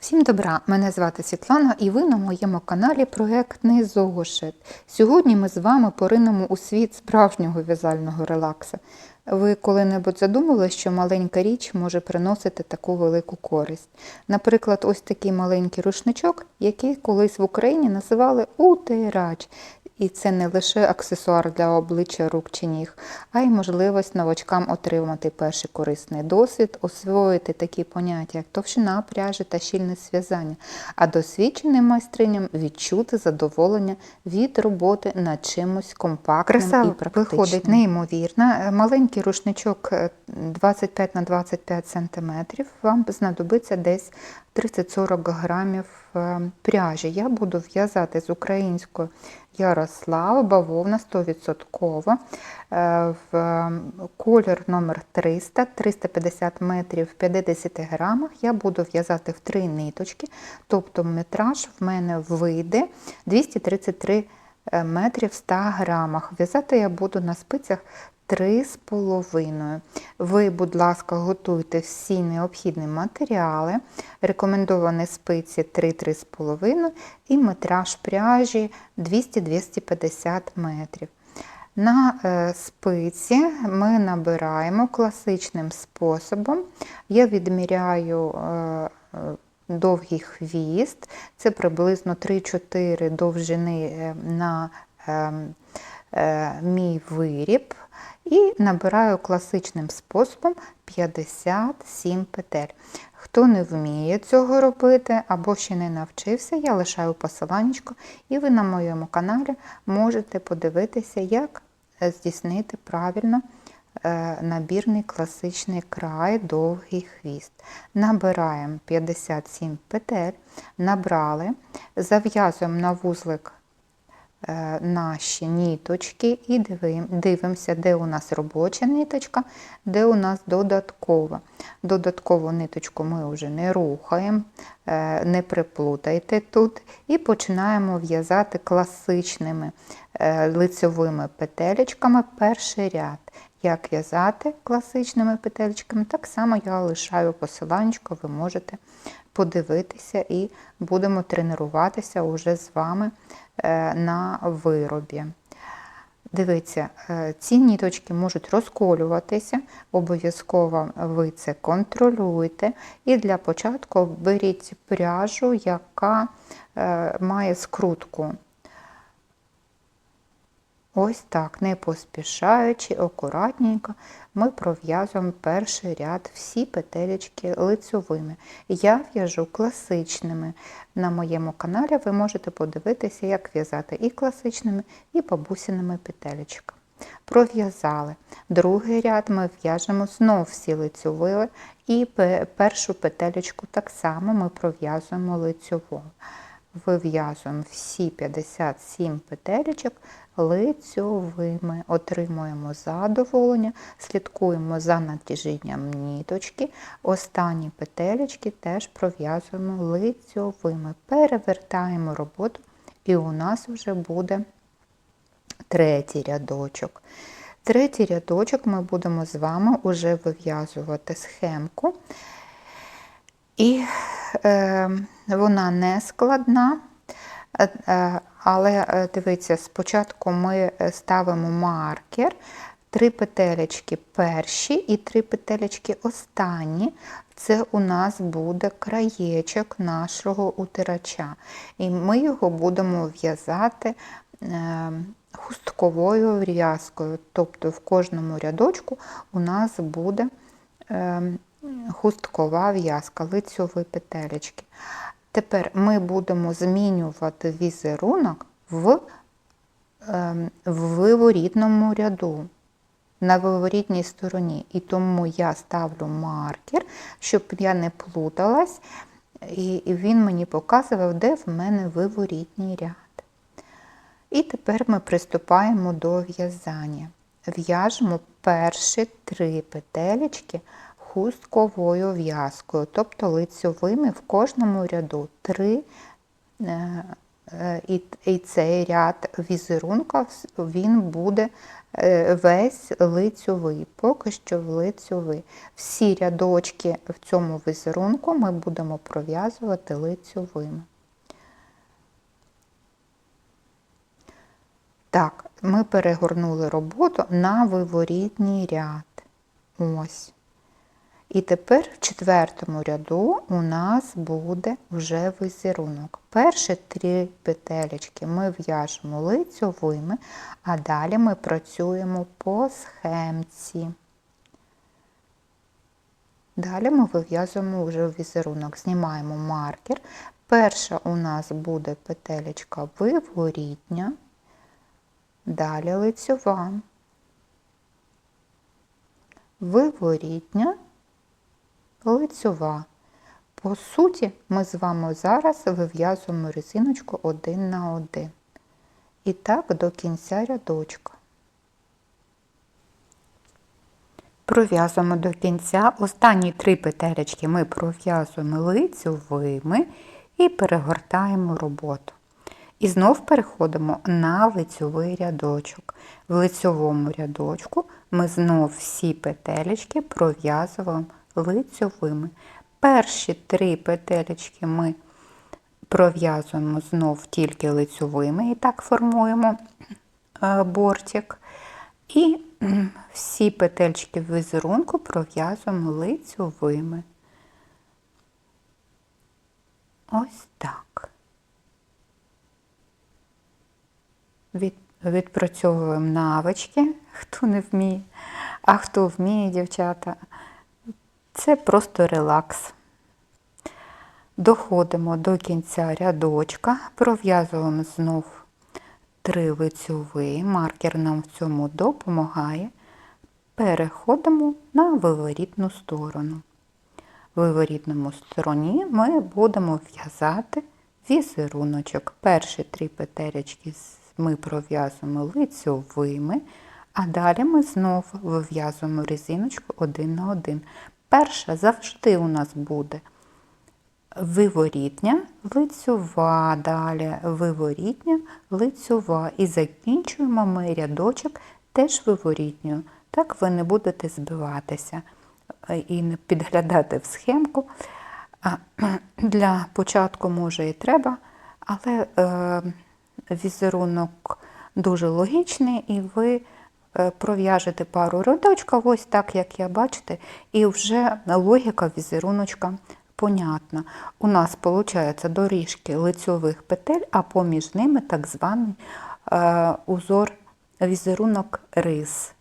Всім добра! Мене звати Світлана і ви на моєму каналі Проектний зошит. Сьогодні ми з вами поринемо у світ справжнього в'язального релакса. Ви коли-небудь задумали, що маленька річ може приносити таку велику користь? Наприклад, ось такий маленький рушничок, який колись в Україні називали утирач. І це не лише аксесуар для обличчя рук чи ніг, а й можливість новачкам отримати перший корисний досвід, освоїти такі поняття, як товщина пряжі та щільність зв'язання, а досвідченим майстриням відчути задоволення від роботи над чимось компактним Краса і практичним. виходить неймовірно. Е, Маленький рушничок е, 25 на 25 см вам знадобиться десь 30-40 грамів е, пряжі. Я буду в'язати з українською Ярослава, бавовна 100%. е, В колір номер 300, 350 метрів в 50 грамах. Я буду в'язати в три ниточки, тобто метраж в мене вийде 233 е, метрів в 100 грамах. В'язати я буду на спицях 3,5. Ви, будь ласка, готуйте всі необхідні матеріали. Рекомендовані спиці 3-3,5 і метраж пряжі 200-250 метрів. На е, спиці ми набираємо класичним способом. Я відміряю е, довгий хвіст, це приблизно 3-4 довжини е, на е, е, мій виріб. І набираю класичним способом 57 петель. Хто не вміє цього робити або ще не навчився, я лишаю посиланнячко, і ви на моєму каналі можете подивитися, як е, здійснити правильно е, набірний класичний край, довгий хвіст. Набираємо 57 петель, набрали, зав'язуємо на вузлик наші ніточки і дивимося, де у нас робоча ниточка, де у нас додаткова. Додаткову ниточку ми вже не рухаємо, е, не приплутайте тут. І починаємо в'язати класичними е, лицьовими петелечками перший ряд. Як в'язати класичними петелечками, так само я лишаю посиланнячко, ви можете подивитися і будемо тренуватися уже з вами е, на виробі. Дивіться, е, ці ніточки можуть розколюватися, обов'язково ви це контролюйте. І для початку беріть пряжу, яка е, має скрутку. Ось так, не поспішаючи, акуратненько, ми пров'язуємо перший ряд всі петелечки лицьовими. Я в'яжу класичними. На моєму каналі ви можете подивитися, як в'язати і класичними, і бабусиними петелечками. Пров'язали. Другий ряд ми в'яжемо знов всі лицьовими, і першу петелечку так само ми пров'язуємо лицьовою вив'язуємо всі 57 петелечок лицьовими, отримуємо задоволення, слідкуємо за натяжінням ніточки. Останні петелечки теж пров'язуємо лицьовими. Перевертаємо роботу, і у нас вже буде третій рядочок. Третій рядочок ми будемо з вами вже вив'язувати схемку. І е, вона не складна, е, е, але е, дивіться, спочатку ми ставимо маркер, три петелечки перші і три петелечки останні. Це у нас буде краєчок нашого утирача. І ми його будемо в'язати хустковою в'язкою. Тобто в кожному рядочку у нас буде е, хусткова в'язка, лицьові петелечки. Тепер ми будемо змінювати візерунок в, ем, в виворітному ряду, на виворітній стороні. І тому я ставлю маркер, щоб я не плуталась, і він мені показував, де в мене виворітній ряд. І тепер ми приступаємо до в'язання. В'яжемо перші три петелечки хустковою в'язкою, тобто лицьовими в кожному ряду три е, е, і, цей ряд візерунка він буде е, весь лицьовий, поки що в лицьовий. Всі рядочки в цьому візерунку ми будемо пров'язувати лицьовими. Так, ми перегорнули роботу на виворітній ряд. Ось. І тепер в четвертому ряду у нас буде вже візерунок. Перші три петелечки ми в'яжемо лицьовими, а далі ми працюємо по схемці. Далі ми вив'язуємо вже візерунок, знімаємо маркер. Перша у нас буде петелечка виворітня, далі лицьова, виворітня, лицьова. По суті, ми з вами зараз вив'язуємо резиночку один на один. І так до кінця рядочка. Пров'язуємо до кінця. Останні три петелечки ми пров'язуємо лицьовими і перегортаємо роботу. І знов переходимо на лицьовий рядочок. В лицьовому рядочку ми знов всі петелечки пров'язуємо лицьовими. Перші три петелечки ми пров'язуємо знов тільки лицьовими і так формуємо е, бортик. І всі петельки в візерунку пров'язуємо лицьовими. Ось так. Від, відпрацьовуємо навички, хто не вміє, а хто вміє, дівчата, це просто релакс. Доходимо до кінця рядочка, пров'язуємо знов три лицьові, маркер нам в цьому допомагає. Переходимо на виворітну сторону. В виворітному стороні ми будемо в'язати візеруночок. Перші три петелечки ми пров'язуємо лицьовими, а далі ми знову вив'язуємо резиночку один на один. Перша завжди у нас буде виворітня, лицьова, далі виворітня, лицьова. І закінчуємо ми рядочок теж виворітньою. Так ви не будете збиватися і не підглядати в схемку. Для початку може і треба, але е, візерунок дуже логічний, і ви е, пров'яжете пару рядочка, ось так, як я бачите, і вже логіка візеруночка понятна. У нас виходить доріжки лицьових петель, а поміж ними так званий е, узор візерунок рис.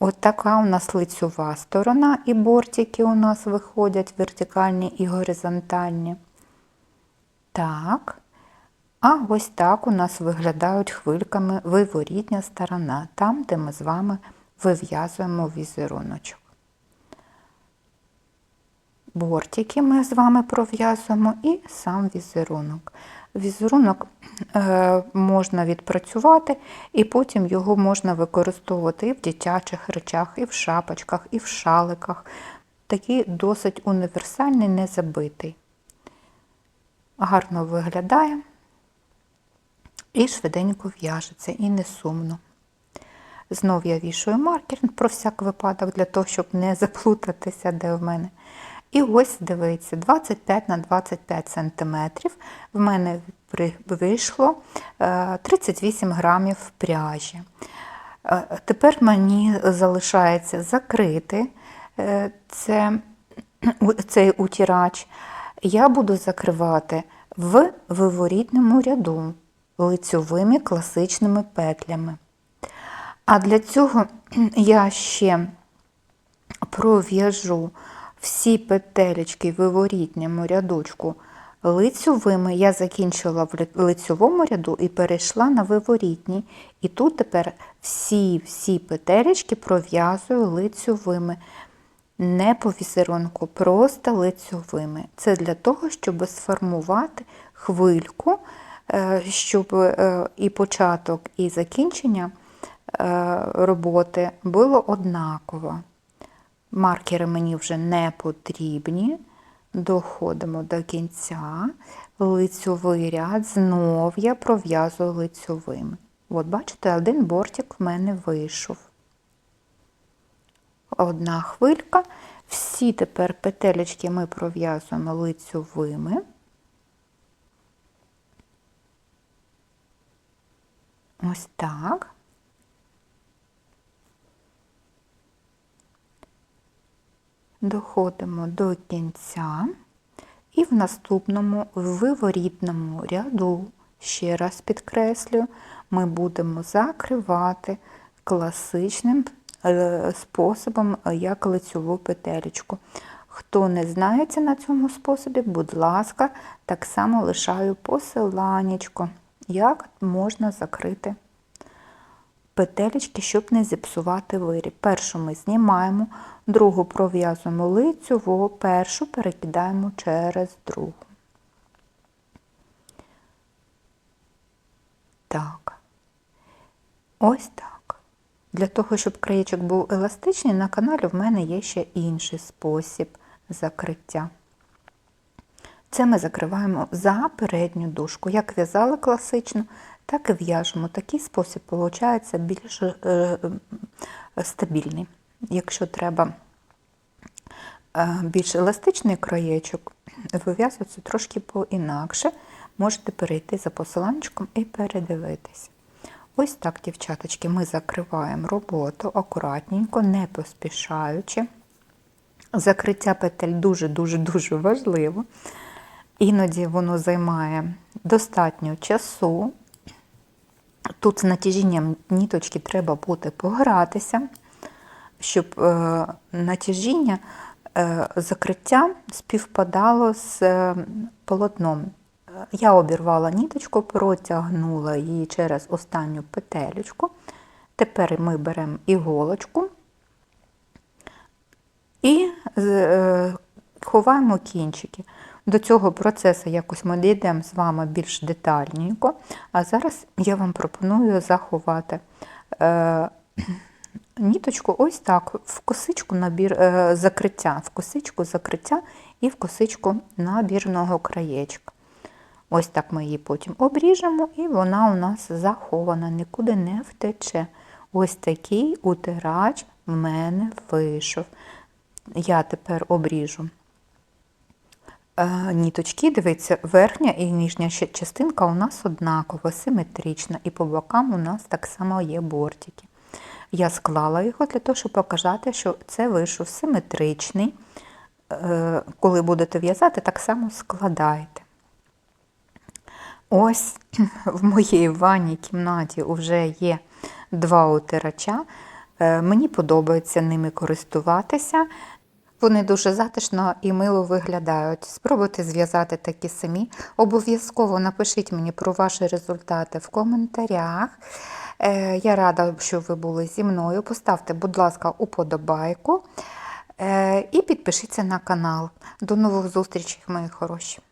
От така у нас лицьова сторона, і бортики у нас виходять вертикальні і горизонтальні. Так. А ось так у нас виглядають хвильками виворітня сторона, там, де ми з вами вив'язуємо візеруночок. Бортики ми з вами пров'язуємо і сам візерунок. Візерунок е, можна відпрацювати, і потім його можна використовувати і в дитячих речах, і в шапочках, і в шаликах. Такий досить універсальний, незабитий. Гарно виглядає і швиденько в'яжеться, і не сумно. Знов я вішую маркер про всяк випадок, для того, щоб не заплутатися, де в мене. І ось дивіться, 25 на 25 см в мене вийшло 38 е, грамів пряжі. Е, тепер мені залишається закрити е, це, цей утірач. Я буду закривати в виворітному ряду лицьовими класичними петлями. А для цього я ще пров'яжу всі петелечки в виворітньому рядочку лицьовими. Я закінчила в лицьовому ряду і перейшла на виворітній. І тут тепер всі-всі петелечки пров'язую лицьовими. Не по візерунку, просто лицьовими. Це для того, щоб сформувати хвильку, щоб е, і початок, і закінчення е, роботи було однаково. Маркери мені вже не потрібні. доходимо до кінця, лицьовий ряд, знов я пров'язую лицьовими. От бачите, один бортик в мене вийшов. Одна хвилька. Всі тепер петелечки ми пров'язуємо лицьовими. Ось так. Доходимо до кінця. І в наступному виворітному ряду, ще раз підкреслюю, ми будемо закривати класичним е, способом, як лицьову петелечку. Хто не знається на цьому способі, будь ласка, так само лишаю посиланнячко, як можна закрити петелечки, щоб не зіпсувати виріб. Першу ми знімаємо, другу пров'язуємо лицьову, першу перекидаємо через другу. Так. Ось так. Для того, щоб краєчок був еластичний, на каналі в мене є ще інший спосіб закриття. Це ми закриваємо за передню дужку. Як в'язали класично, так і в'яжемо. Такий спосіб виходить більш е, стабільний. Якщо треба е, більш еластичний краєчок, вив'язується трошки по-інакше. Можете перейти за посиланчиком і передивитися. Ось так, дівчаточки, ми закриваємо роботу акуратненько, не поспішаючи. Закриття петель дуже-дуже-дуже важливо. Іноді воно займає достатньо часу. Тут з натяжінням ніточки треба буде погратися, щоб е, натяжіння е, закриття співпадало з е, полотном. Я обірвала ніточку, протягнула її через останню петелечку. Тепер ми беремо іголочку і ховаємо кінчики. До цього процесу якось ми дійдемо з вами більш детальненько, а зараз я вам пропоную заховати е, ніточку ось так, в косичку набір е, закриття, в косичку закриття і в косичку набірного краєчка. Ось так ми її потім обріжемо, і вона у нас захована, нікуди не втече. Ось такий утирач в мене вийшов. Я тепер обріжу ніточки, дивіться, верхня і нижня частинка у нас однакова, симетрична, і по бокам у нас так само є бортики. Я склала його для того, щоб показати, що це вийшов симетричний. Е, Коли будете в'язати, так само складайте. Ось в моїй ванній кімнаті вже є два утирача. Е, Мені подобається ними користуватися. Вони дуже затишно і мило виглядають. Спробуйте зв'язати такі самі. Обов'язково напишіть мені про ваші результати в коментарях. Е, Я рада, що ви були зі мною. Поставте, будь ласка, уподобайку е, і підпишіться на канал. До нових зустрічей, мої хороші!